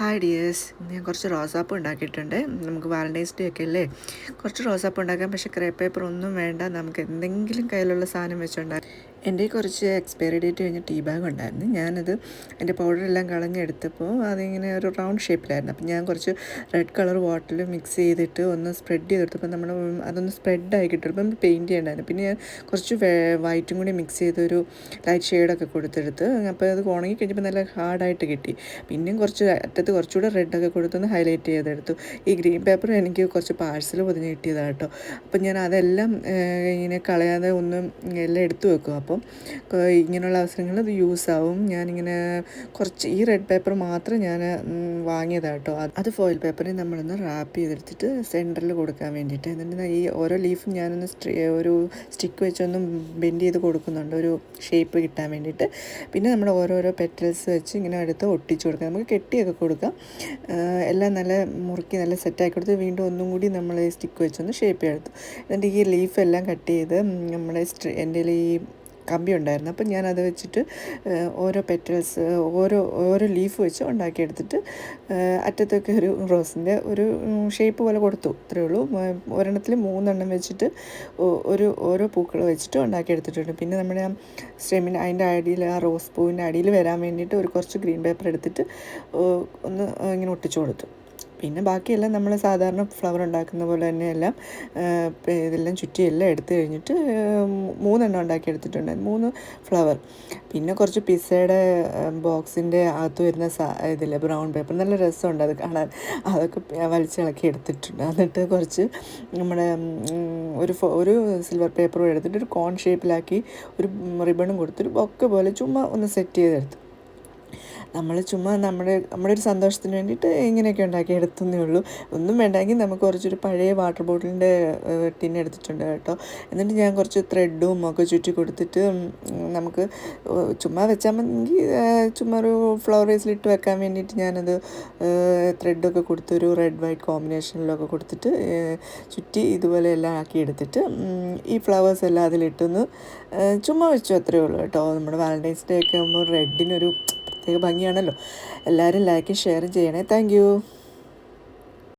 Hi dears ഞാൻ കുറച്ച് റോസാപ്പ് ഉണ്ടാക്കിയിട്ടുണ്ട്. നമുക്ക് വാലന്റൈൻസ് ഡേ ഒക്കെ അല്ലേ? കുറച്ച് റോസാപ്പ് ഉണ്ടാക്കാം. പക്ഷേ ക്രേ പേപ്പർ ഒന്നും വേണ്ട. നമുക്ക് എന്തെങ്കിലും കയ്യിലുള്ള സാധനം വെച്ചുണ്ടാക്കാം. എന്റെ കുറച്ച് എക്സ്പയറി ഡേറ്റ് കഴിഞ്ഞ ടീ ബാഗ് ഉണ്ടായിരുന്നു. ഞാനത് എന്റെ പൗഡറെല്ലാം കളഞ്ഞെടുത്തപ്പോൾ അതിങ്ങനെ ഒരു റൗണ്ട് ഷേപ്പിലായിരുന്നു അപ്പം ഞാൻ കുറച്ച് റെഡ് കളർ വാട്ടറിൽ മിക്സ് ചെയ്തിട്ട് ഒന്ന് സ്പ്രെഡ് ചെയ്തെടുത്തപ്പോൾ നമ്മൾ അതൊന്ന് സ്പ്രെഡായി കിട്ടും നമ്മൾ പെയിന്റ് ചെയ്യണ്ടായിരുന്നു. പിന്നെ ഞാൻ കുറച്ച് വൈറ്റും കൂടി മിക്സ് ചെയ്തൊരു ലൈറ്റ് ഷെയ്ഡൊക്കെ കൊടുത്തെടുത്ത്. അപ്പോൾ അത് ഉണങ്ങി കഴിഞ്ഞപ്പോൾ നല്ല ഹാർഡായിട്ട് കിട്ടി. പിന്നെയും കുറച്ച് അറ്റത്ത് കുറച്ചുകൂടെ റെഡൊക്കെ കൊടുത്തൊന്ന് ഹൈലൈറ്റ് ചെയ്തെടുത്തു. ഈ ഗ്രീൻ പേപ്പർ എനിക്ക് കുറച്ച് പാഴ്സൽ പൊതിഞ്ഞ് കിട്ടിയതാണ് കേട്ടോ അപ്പം ഞാൻ അതെല്ലാം ഇങ്ങനെ കളയാതെ ഒന്നും എല്ലാം എടുത്തു വെക്കും. അപ്പം ഇങ്ങനെയുള്ള അവസരങ്ങളിൽ അത് യൂസ് ആവും. ഞാനിങ്ങനെ കുറച്ച് ഈ റെഡ് പേപ്പർ മാത്രം ഞാൻ വാങ്ങിയതാണ് കേട്ടോ അത് ഫോയിൽ പേപ്പറിൽ നമ്മളൊന്ന് റാപ്പ് ചെയ്തെടുത്തിട്ട് സെന്ററിൽ കൊടുക്കാൻ വേണ്ടിയിട്ട് എന്നിട്ട് ഈ ഓരോ ലീഫും ഞാനൊന്ന് ഒരു സ്റ്റിക്ക് വെച്ചൊന്നും ബെൻഡ് ചെയ്ത് കൊടുക്കുന്നുണ്ട്. ഒരു ഷേപ്പ് കിട്ടാൻ വേണ്ടിയിട്ട് പിന്നെ നമ്മൾ ഓരോരോ പെറ്റൽസ് വെച്ച് ഇങ്ങനെ എടുത്ത് ഒട്ടിച്ച് കൊടുക്കുക നമുക്ക് കെട്ടിയൊക്കെ കൊടുക്കാം. എല്ലാം നല്ല മുറുക്കി നല്ല സെറ്റാക്കി കൊടുത്ത് വീണ്ടും ഒന്നും കൂടി നമ്മൾ സ്റ്റിക്ക് വെച്ചൊന്ന് ഷേപ്പ് ചെയ്തെടുത്തു എന്നിട്ട് ഈ ലീഫെല്ലാം കട്ട് ചെയ്ത് നമ്മുടെ എന്റെ ഈ കമ്പി ഉണ്ടായിരുന്നു. അപ്പം ഞാനത് വെച്ചിട്ട് ഓരോ പെറ്റൽസ് ഓരോ ഓരോ ലീഫ് വെച്ച് ഉണ്ടാക്കിയെടുത്തിട്ട് അറ്റത്തൊക്കെ ഒരു റോസിന്റെ ഒരു ഷേപ്പ് പോലെ കൊടുത്തു. അത്രേ ഉള്ളൂ. ഒരെണ്ണത്തിൽ മൂന്നെണ്ണം വെച്ചിട്ട് ഒരു ഓരോ പൂക്കൾ വെച്ചിട്ട് ഉണ്ടാക്കിയെടുത്തിട്ടുണ്ട്. പിന്നെ നമ്മുടെ ആ സ്റ്റെമിന് അതിന്റെ അടിയിൽ ആ റോസ് പൂവിന്റെ അടിയിൽ വരാൻ വേണ്ടിയിട്ട് ഒരു കുറച്ച് ഗ്രീൻ പേപ്പർ എടുത്തിട്ട് ഒന്ന് ഇങ്ങനെ ഒട്ടിച്ചു കൊടുത്തു. പിന്നെ ബാക്കിയെല്ലാം നമ്മൾ സാധാരണ ഫ്ലവർ ഉണ്ടാക്കുന്ന പോലെ തന്നെ എല്ലാം ഇതെല്ലാം ചുറ്റിയെല്ലാം എടുത്തു കഴിഞ്ഞിട്ട് മൂന്നെണ്ണം ഉണ്ടാക്കി എടുത്തിട്ടുണ്ട് മൂന്ന് ഫ്ലവർ പിന്നെ കുറച്ച് പിസ്സയുടെ ബോക്സിന്റെ അകത്ത് വരുന്ന സാ ഇതില്ല ബ്രൗൺ പേപ്പർ നല്ല രസമുണ്ട് അത് കാണാൻ. അതൊക്കെ വലിച്ചിളക്കി എടുത്തിട്ടുണ്ട്. എന്നിട്ട് കുറച്ച് നമ്മുടെ ഒരു ഒരു സിൽവർ പേപ്പറും എടുത്തിട്ട് ഒരു കോൺ ഷേപ്പിലാക്കി ഒരു റിബണും കൊടുത്തിട്ട് ബൊക്കെ പോലെ ചുമ്മാ ഒന്ന് സെറ്റ് ചെയ്തെടുത്തു. നമ്മൾ ചുമ്മാ നമ്മുടെ നമ്മുടെ ഒരു സന്തോഷത്തിന് വേണ്ടിയിട്ട് ഇങ്ങനെയൊക്കെ ഉണ്ടാക്കി എടുത്തുന്നേ ഉള്ളൂ. ഒന്നും വേണ്ടെങ്കിൽ നമുക്ക് കുറച്ചൊരു പഴയ വാട്ടർ ബോട്ടിലിന്റെ ടിൻ എടുത്തിട്ടുണ്ട് കേട്ടോ. എന്നിട്ട് ഞാൻ കുറച്ച് ത്രെഡും ഒക്കെ ചുറ്റി കൊടുത്തിട്ട് നമുക്ക് ചുമ്മാ വെച്ചാൽ മതി ചുമ്മാ ഒരു ഫ്ലവർ വേസിലിട്ട് വെക്കാൻ വേണ്ടിയിട്ട് ഞാനത് ത്രെഡൊക്കെ കൊടുത്തൊരു റെഡ് വൈറ്റ് കോമ്പിനേഷനിലൊക്കെ കൊടുത്തിട്ട് ചുറ്റി ഇതുപോലെ എല്ലാം ആക്കി എടുത്തിട്ട് ഈ ഫ്ലവേഴ്സ് എല്ലാം അതിലിട്ടൊന്ന് ചുമ്മാ വെച്ചു അത്രയേ ഉള്ളൂ കേട്ടോ. നമ്മുടെ വാലന്റൈൻസ് ഡേ ഒക്കെ ആകുമ്പോൾ റെഡിനൊരു പ്രത്യേക ഭംഗിയാണല്ലോ. എല്ലാവരും ലൈക്കും ഷെയറും ചെയ്യണേ. താങ്ക്